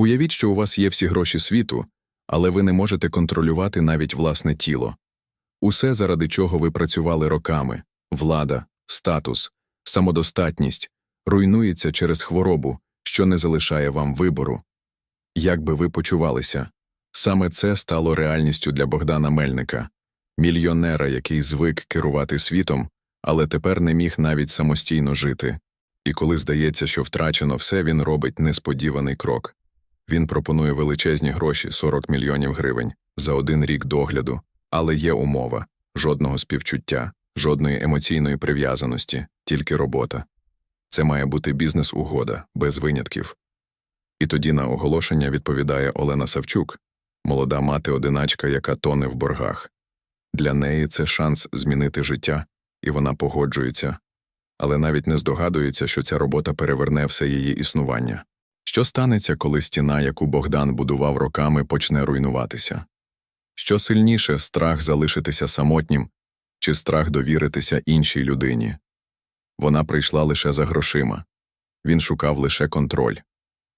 Уявіть, що у вас є всі гроші світу, але ви не можете контролювати навіть власне тіло. Усе, заради чого ви працювали роками влада, статус, самодостатність руйнується через хворобу, що не залишає вам вибору. Як би ви почувалися? Саме це стало реальністю для Богдана Мельника, мільйонера, який звик керувати світом, але тепер не міг навіть самостійно жити. І коли здається, що втрачено все, він робить несподіваний крок. Він пропонує величезні гроші 40 мільйонів гривень за один рік догляду, але є умова жодного співчуття, жодної емоційної прив'язаності, тільки робота. Це має бути бізнес-угода, без винятків. І тоді на оголошення відповідає Олена Савчук, молода мати-одиначка, яка тоне в боргах. Для неї це шанс змінити життя, і вона погоджується, але навіть не здогадується, що ця робота переверне все її існування. Що станеться, коли стіна, яку Богдан будував роками, почне руйнуватися? Що сильніше страх залишитися самотнім чи страх довіритися іншій людині? Вона прийшла лише за грошима. Він шукав лише контроль.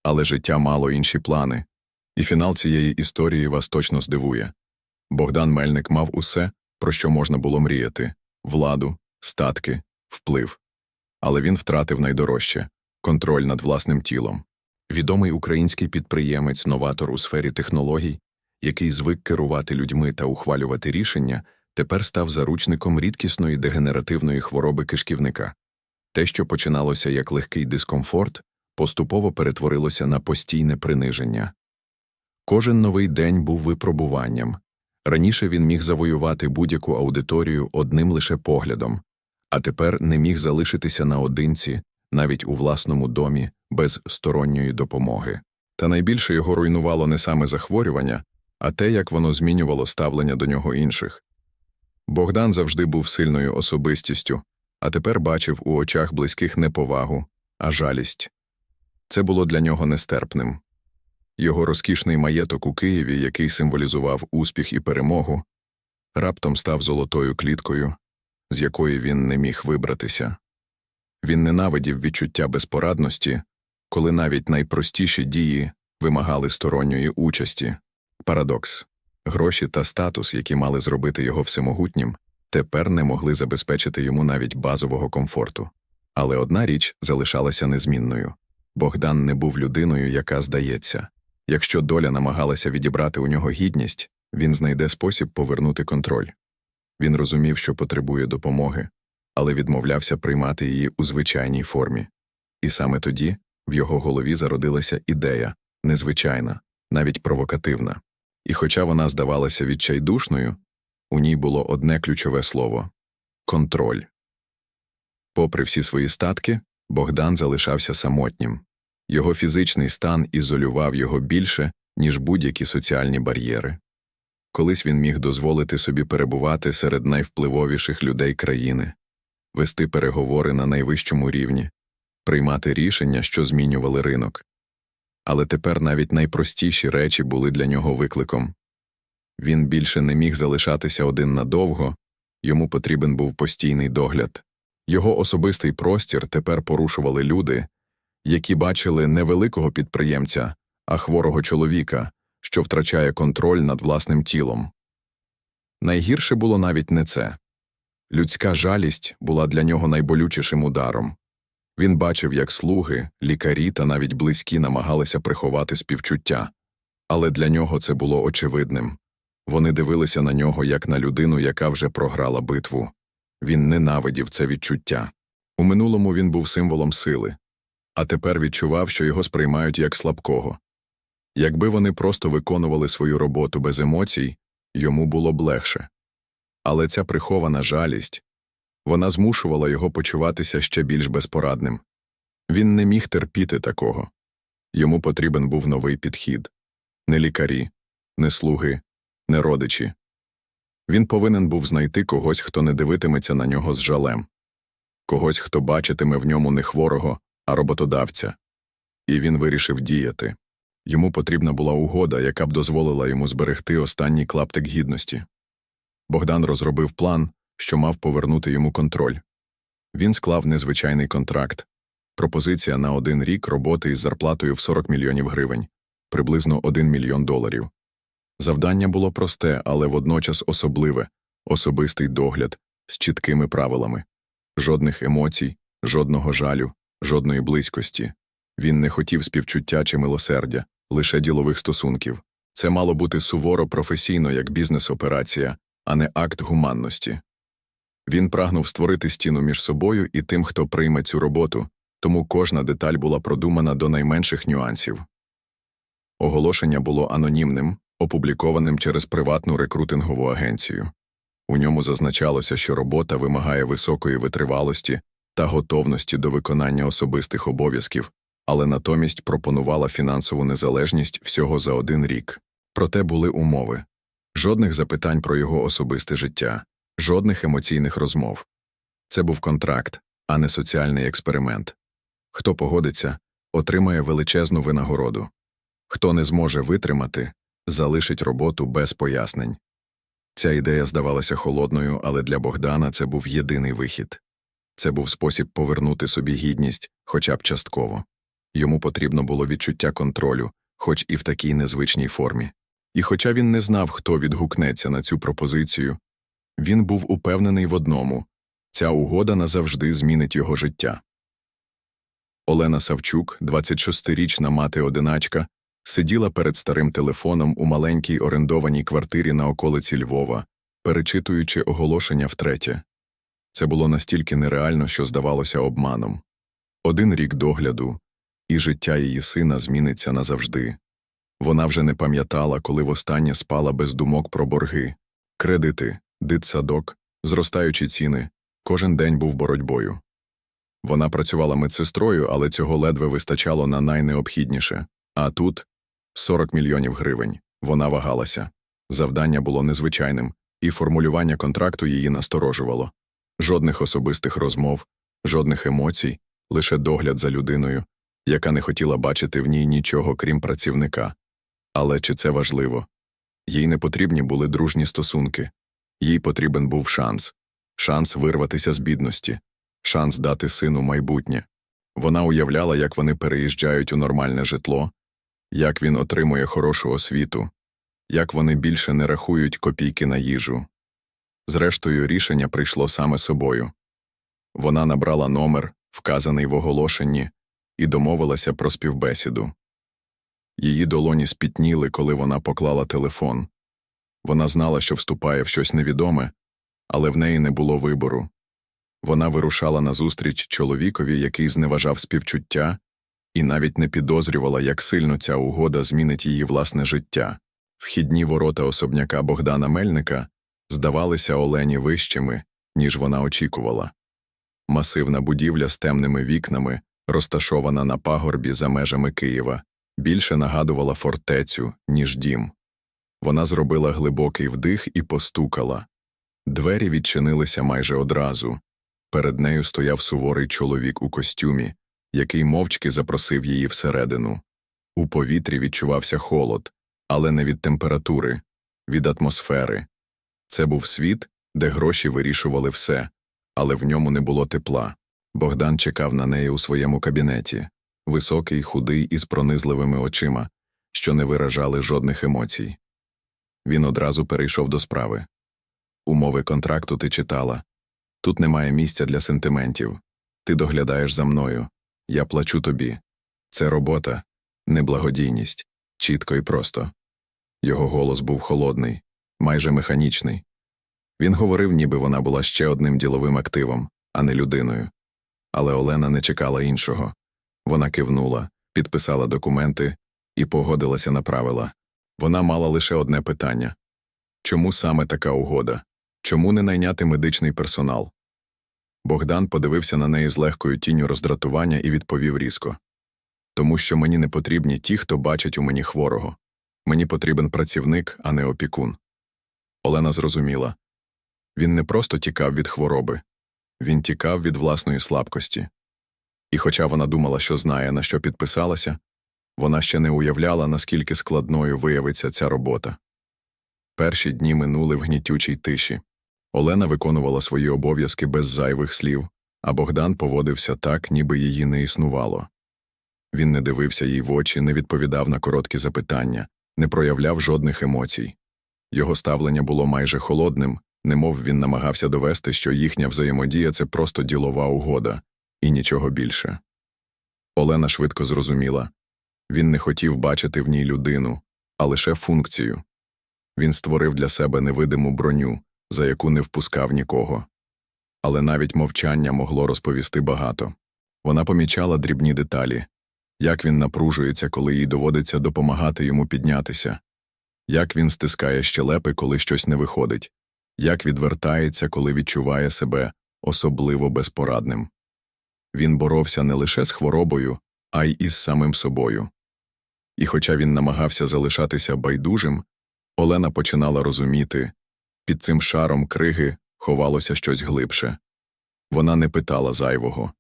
Але життя мало інші плани. І фінал цієї історії вас точно здивує. Богдан Мельник мав усе, про що можна було мріяти владу, статки, вплив. Але він втратив найдорожче контроль над власним тілом. Відомий український підприємець, новатор у сфері технологій, який звик керувати людьми та ухвалювати рішення, тепер став заручником рідкісної дегенеративної хвороби кишківника. Те, що починалося як легкий дискомфорт, поступово перетворилося на постійне приниження. Кожен новий день був випробуванням. Раніше він міг завоювати будь-яку аудиторію одним лише поглядом, а тепер не міг залишитися наодинці, навіть у власному домі, без сторонньої допомоги. Та найбільше його руйнувало не саме захворювання, а те, як воно змінювало ставлення до нього інших. Богдан завжди був сильною особистістю, а тепер бачив у очах близьких не повагу, а жалість. Це було для нього нестерпним. Його розкішний маєток у Києві, який символізував успіх і перемогу, раптом став золотою кліткою, з якої він не міг вибратися. Він ненавидів відчуття безпорадності, коли навіть найпростіші дії вимагали сторонньої участі. Парадокс гроші та статус, які мали зробити його всемогутнім, тепер не могли забезпечити йому навіть базового комфорту. Але одна річ залишалася незмінною Богдан не був людиною, яка здається. Якщо доля намагалася відібрати у нього гідність, він знайде спосіб повернути контроль. Він розумів, що потребує допомоги, але відмовлявся приймати її у звичайній формі. І саме тоді в його голові зародилася ідея незвичайна, навіть провокативна. І хоча вона здавалася відчайдушною, у ній було одне ключове слово контроль. Попри всі свої статки, Богдан залишався самотнім. Його фізичний стан ізолював його більше, ніж будь-які соціальні бар'єри. Колись він міг дозволити собі перебувати серед найвпливовіших людей країни, вести переговори на найвищому рівні, приймати рішення, що змінювали ринок. Але тепер навіть найпростіші речі були для нього викликом. Він більше не міг залишатися один надовго, йому потрібен був постійний догляд. Його особистий простір тепер порушували люди, які бачили не великого підприємця, а хворого чоловіка, що втрачає контроль над власним тілом. Найгірше було навіть не це людська жалість була для нього найболючішим ударом. Він бачив, як слуги, лікарі та навіть близькі намагалися приховати співчуття, але для нього це було очевидним. Вони дивилися на нього як на людину, яка вже програла битву. Він ненавидів це відчуття. У минулому він був символом сили, а тепер відчував, що його сприймають як слабкого. Якби вони просто виконували свою роботу без емоцій, йому було б легше. Але ця прихована жалість вона змушувала його почуватися ще більш безпорадним. Він не міг терпіти такого. Йому потрібен був новий підхід не лікарі, не слуги, не родичі. Він повинен був знайти когось, хто не дивитиметься на нього з жалем, когось, хто бачитиме в ньому не хворого, а роботодавця. І він вирішив діяти. Йому потрібна була угода, яка б дозволила йому зберегти останній клаптик гідності. Богдан розробив план, що мав повернути йому контроль. Він склав незвичайний контракт пропозиція на один рік роботи із зарплатою в 40 мільйонів гривень, приблизно 1 мільйон доларів. Завдання було просте, але водночас особливе особистий догляд з чіткими правилами. Жодних емоцій, жодного жалю, жодної близькості. Він не хотів співчуття чи милосердя, лише ділових стосунків. Це мало бути суворо професійно як бізнес-операція, а не акт гуманності. Він прагнув створити стіну між собою і тим, хто прийме цю роботу, тому кожна деталь була продумана до найменших нюансів. Оголошення було анонімним, опублікованим через приватну рекрутингову агенцію. У ньому зазначалося, що робота вимагає високої витривалості та готовності до виконання особистих обов'язків, але натомість пропонувала фінансову незалежність всього за один рік. Проте були умови жодних запитань про його особисте життя, жодних емоційних розмов. Це був контракт, а не соціальний експеримент. Хто погодиться, отримає величезну винагороду. Хто не зможе витримати, залишить роботу без пояснень. Ця ідея здавалася холодною, але для Богдана це був єдиний вихід. Це був спосіб повернути собі гідність, хоча б частково. Йому потрібно було відчуття контролю, хоч і в такій незвичній формі. І хоча він не знав, хто відгукнеться на цю пропозицію, він був упевнений в одному ця угода назавжди змінить його життя. Олена Савчук, 26-річна мати-одиначка, сиділа перед старим телефоном у маленькій орендованій квартирі на околиці Львова, перечитуючи оголошення втретє. Це було настільки нереально, що здавалося обманом. Один рік догляду, і життя її сина зміниться назавжди. Вона вже не пам'ятала, коли востаннє спала без думок про борги, кредити, дитсадок, зростаючі ціни, кожен день був боротьбою. Вона працювала медсестрою, але цього ледве вистачало на найнеобхідніше. А тут 40 мільйонів гривень. Вона вагалася. Завдання було незвичайним, і формулювання контракту її насторожувало. Жодних особистих розмов, жодних емоцій, лише догляд за людиною, яка не хотіла бачити в ній нічого крім працівника. Але чи це важливо? Їй не потрібні були дружні стосунки, їй потрібен був шанс шанс вирватися з бідності, шанс дати сину майбутнє. Вона уявляла, як вони переїжджають у нормальне житло, як він отримує хорошу освіту, як вони більше не рахують копійки на їжу. Зрештою, рішення прийшло саме собою. Вона набрала номер, вказаний в оголошенні, і домовилася про співбесіду. Її долоні спітніли, коли вона поклала телефон. Вона знала, що вступає в щось невідоме, але в неї не було вибору. Вона вирушала назустріч чоловікові, який зневажав співчуття, і навіть не підозрювала, як сильно ця угода змінить її власне життя. Вхідні ворота особняка Богдана Мельника здавалися Олені вищими, ніж вона очікувала. Масивна будівля з темними вікнами, розташована на пагорбі за межами Києва, більше нагадувала фортецю, ніж дім. Вона зробила глибокий вдих і постукала. Двері відчинилися майже одразу. Перед нею стояв суворий чоловік у костюмі, який мовчки запросив її всередину. У повітрі відчувався холод, але не від температури, від атмосфери. Це був світ, де гроші вирішували все, але в ньому не було тепла. Богдан чекав на неї у своєму кабінеті, високий, худий і з пронизливими очима, що не виражали жодних емоцій. Він одразу перейшов до справи. Умови контракту ти читала. Тут немає місця для сентиментів. Ти доглядаєш за мною. Я плачу тобі. Це робота, не благодійність, чітко і просто. Його голос був холодний, майже механічний. Він говорив, ніби вона була ще одним діловим активом, а не людиною. Але Олена не чекала іншого. Вона кивнула, підписала документи і погодилася на правила. Вона мала лише одне питання чому саме така угода? Чому не найняти медичний персонал? Богдан подивився на неї з легкою тінню роздратування і відповів різко тому що мені не потрібні ті, хто бачить у мені хворого. Мені потрібен працівник, а не опікун. Олена зрозуміла він не просто тікав від хвороби, він тікав від власної слабкості. І хоча вона думала, що знає, на що підписалася, вона ще не уявляла, наскільки складною виявиться ця робота. Перші дні минули в гнітючій тиші. Олена виконувала свої обов'язки без зайвих слів, а Богдан поводився так, ніби її не існувало. Він не дивився їй в очі, не відповідав на короткі запитання, не проявляв жодних емоцій. Його ставлення було майже холодним, немов він намагався довести, що їхня взаємодія це просто ділова угода, і нічого більше. Олена швидко зрозуміла він не хотів бачити в ній людину, а лише функцію. Він створив для себе невидиму броню, за яку не впускав нікого. Але навіть мовчання могло розповісти багато. Вона помічала дрібні деталі як він напружується, коли їй доводиться допомагати йому піднятися, як він стискає щелепи, коли щось не виходить, як відвертається, коли відчуває себе особливо безпорадним. Він боровся не лише з хворобою, а й із самим собою. І хоча він намагався залишатися байдужим, Олена починала розуміти під цим шаром криги ховалося щось глибше. Вона не питала зайвого,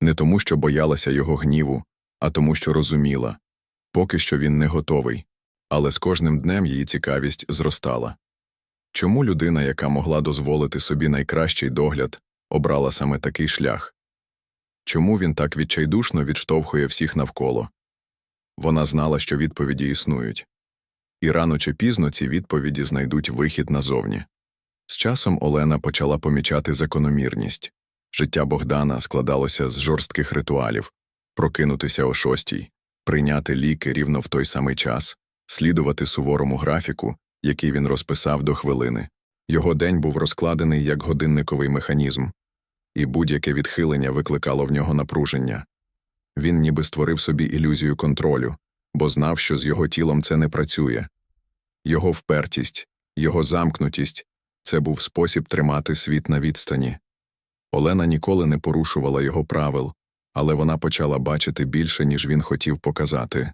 не тому, що боялася його гніву, а тому, що розуміла поки що він не готовий, але з кожним днем її цікавість зростала. Чому людина, яка могла дозволити собі найкращий догляд, обрала саме такий шлях? Чому він так відчайдушно відштовхує всіх навколо? Вона знала, що відповіді існують. І рано чи пізно ці відповіді знайдуть вихід назовні. З часом Олена почала помічати закономірність. Життя Богдана складалося з жорстких ритуалів прокинутися о шостій, прийняти ліки рівно в той самий час, слідувати суворому графіку, який він розписав до хвилини. Його день був розкладений як годинниковий механізм, і будь-яке відхилення викликало в нього напруження. Він ніби створив собі ілюзію контролю, бо знав, що з його тілом це не працює. Його впертість, його замкнутість це був спосіб тримати світ на відстані. Олена ніколи не порушувала його правил, але вона почала бачити більше, ніж він хотів показати.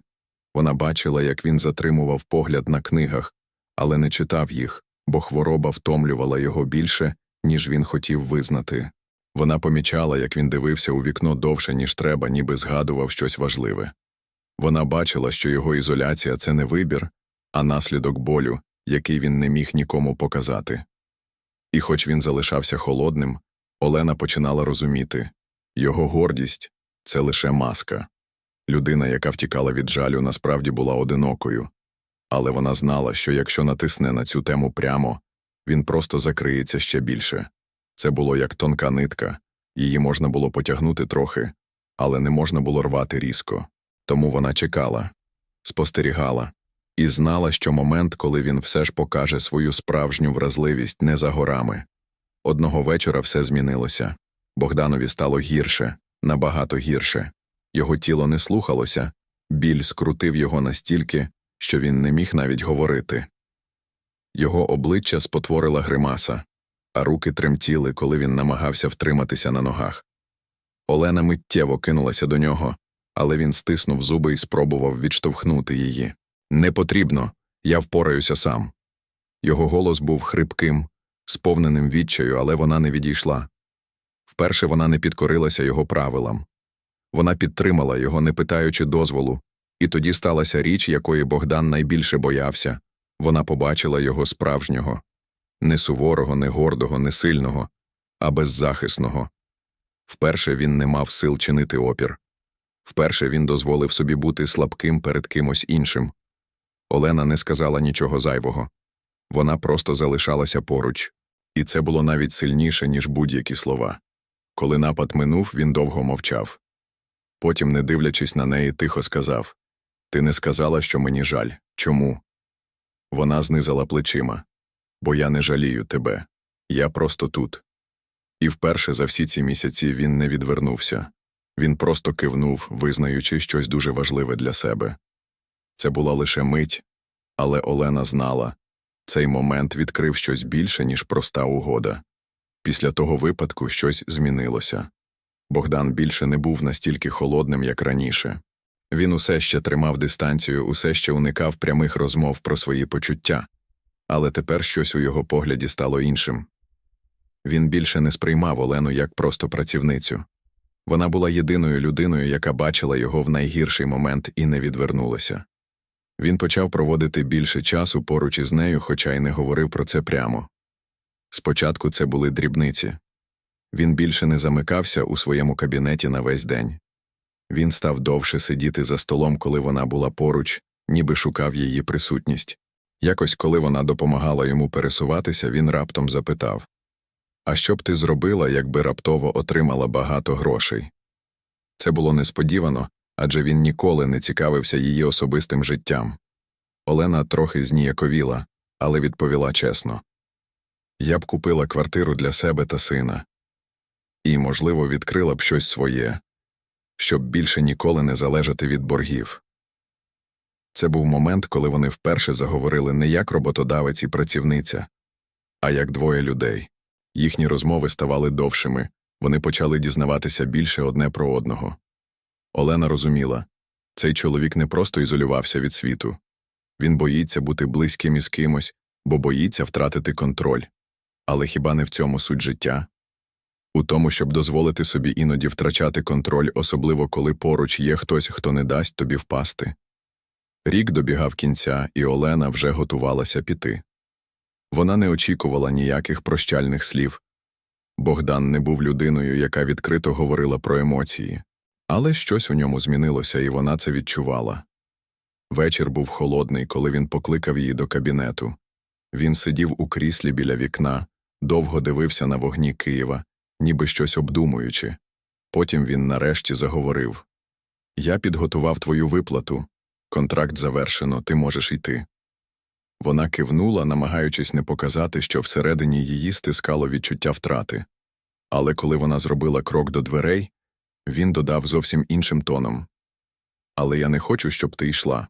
Вона бачила, як він затримував погляд на книгах, але не читав їх, бо хвороба втомлювала його більше, ніж він хотів визнати. Вона помічала, як він дивився у вікно довше, ніж треба, ніби згадував щось важливе. Вона бачила, що його ізоляція це не вибір, а наслідок болю, який він не міг нікому показати. І хоч він залишався холодним, Олена починала розуміти його гордість це лише маска. Людина, яка втікала від жалю, насправді була одинокою, але вона знала, що якщо натисне на цю тему прямо, він просто закриється ще більше. Це було як тонка нитка, її можна було потягнути трохи, але не можна було рвати різко. Тому вона чекала, спостерігала і знала, що момент, коли він все ж покаже свою справжню вразливість не за горами. Одного вечора все змінилося. Богданові стало гірше, набагато гірше. Його тіло не слухалося, біль скрутив його настільки, що він не міг навіть говорити. Його обличчя спотворила гримаса, а руки тремтіли, коли він намагався втриматися на ногах. Олена миттєво кинулася до нього, але він стиснув зуби і спробував відштовхнути її. Не потрібно, я впораюся сам. Його голос був хрипким, сповненим відчаю, але вона не відійшла. Вперше вона не підкорилася його правилам. Вона підтримала його, не питаючи дозволу, і тоді сталася річ, якої Богдан найбільше боявся вона побачила його справжнього не суворого, не гордого, не сильного, а беззахисного. Вперше він не мав сил чинити опір. Вперше він дозволив собі бути слабким перед кимось іншим. Олена не сказала нічого зайвого. Вона просто залишалася поруч, і це було навіть сильніше, ніж будь-які слова. Коли напад минув, він довго мовчав. Потім, не дивлячись на неї, тихо сказав Ти не сказала, що мені жаль. Чому? Вона знизала плечима. Бо я не жалію тебе. Я просто тут. І вперше за всі ці місяці він не відвернувся. Він просто кивнув, визнаючи щось дуже важливе для себе. Це була лише мить, але Олена знала цей момент відкрив щось більше, ніж проста угода. Після того випадку щось змінилося. Богдан більше не був настільки холодним, як раніше. Він усе ще тримав дистанцію, усе ще уникав прямих розмов про свої почуття, але тепер щось у його погляді стало іншим. Він більше не сприймав Олену як просто працівницю. Вона була єдиною людиною, яка бачила його в найгірший момент і не відвернулася. Він почав проводити більше часу поруч із нею, хоча й не говорив про це прямо. Спочатку це були дрібниці. Він більше не замикався у своєму кабінеті на весь день. Він став довше сидіти за столом, коли вона була поруч, ніби шукав її присутність. Якось, коли вона допомагала йому пересуватися, він раптом запитав А що б ти зробила, якби раптово отримала багато грошей? Це було несподівано, адже він ніколи не цікавився її особистим життям. Олена трохи зніяковіла, але відповіла чесно Я б купила квартиру для себе та сина. І, можливо, відкрила б щось своє, щоб більше ніколи не залежати від боргів. Це був момент, коли вони вперше заговорили не як роботодавець і працівниця, а як двоє людей. Їхні розмови ставали довшими, вони почали дізнаватися більше одне про одного. Олена розуміла цей чоловік не просто ізолювався від світу. Він боїться бути близьким із кимось, бо боїться втратити контроль. Але хіба не в цьому суть життя? У тому, щоб дозволити собі іноді втрачати контроль, особливо коли поруч є хтось, хто не дасть тобі впасти. Рік добігав кінця, і Олена вже готувалася піти. Вона не очікувала ніяких прощальних слів. Богдан не був людиною, яка відкрито говорила про емоції, але щось у ньому змінилося, і вона це відчувала. Вечір був холодний, коли він покликав її до кабінету. Він сидів у кріслі біля вікна, довго дивився на вогні Києва, ніби щось обдумуючи. Потім він нарешті заговорив Я підготував твою виплату. Контракт завершено, ти можеш йти. Вона кивнула, намагаючись не показати, що всередині її стискало відчуття втрати. Але коли вона зробила крок до дверей, він додав зовсім іншим тоном Але я не хочу, щоб ти йшла.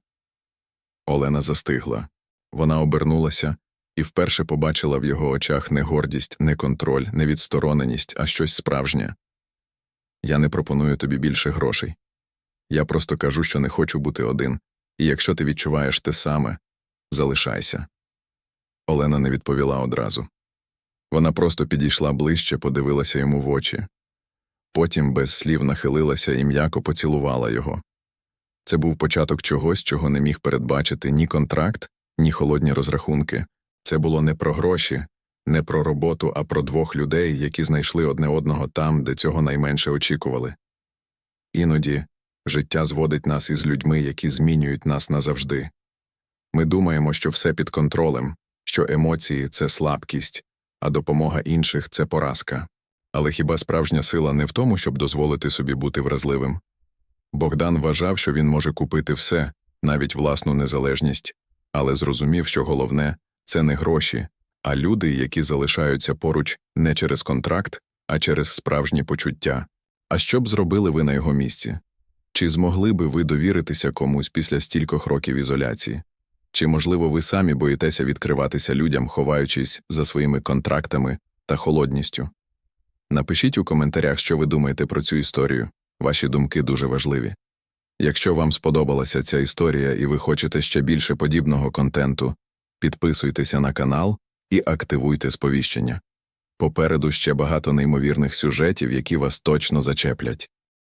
Олена застигла. Вона обернулася і вперше побачила в його очах не гордість, не контроль, не відстороненість, а щось справжнє. Я не пропоную тобі більше грошей. Я просто кажу, що не хочу бути один, і якщо ти відчуваєш те саме, залишайся. Олена не відповіла одразу. Вона просто підійшла ближче, подивилася йому в очі. Потім без слів нахилилася і м'яко поцілувала його. Це був початок чогось, чого не міг передбачити ні контракт, ні холодні розрахунки. Це було не про гроші, не про роботу, а про двох людей, які знайшли одне одного там, де цього найменше очікували. Іноді життя зводить нас із людьми, які змінюють нас назавжди. Ми думаємо, що все під контролем, що емоції це слабкість, а допомога інших це поразка. Але хіба справжня сила не в тому, щоб дозволити собі бути вразливим? Богдан вважав, що він може купити все, навіть власну незалежність, але зрозумів, що головне це не гроші, а люди, які залишаються поруч не через контракт, а через справжні почуття. А що б зробили ви на його місці? Чи змогли би ви довіритися комусь після стількох років ізоляції? Чи, можливо, ви самі боїтеся відкриватися людям, ховаючись за своїми контрактами та холодністю? Напишіть у коментарях, що ви думаєте про цю історію. Ваші думки дуже важливі. Якщо вам сподобалася ця історія і ви хочете ще більше подібного контенту, підписуйтеся на канал і активуйте сповіщення. Попереду ще багато неймовірних сюжетів, які вас точно зачеплять.